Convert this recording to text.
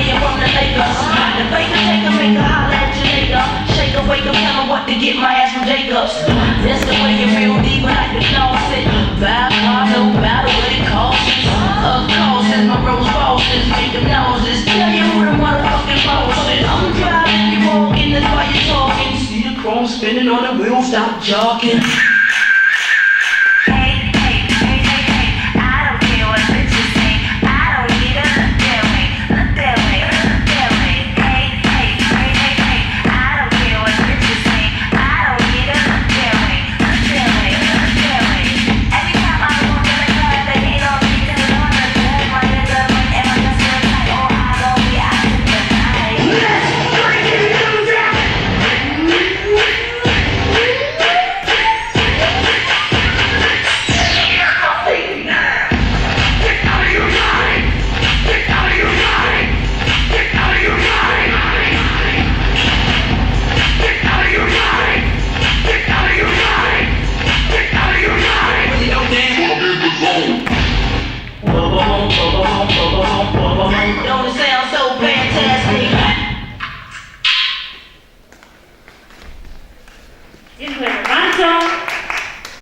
way up on the Lakers. The faker, take a make a holler at you later. Shake a wake up, tell what to get my ass from Jacobs. That's the way it real deep, when I can toss it. Back hard, no matter what it costs. Of course, as my rose bosses make them noses. Tell you where the motherfucking boss is. I'm driving, you walking, that's why you're talking. See the chrome spinning on the wheel, stop jogging. Dziękuję.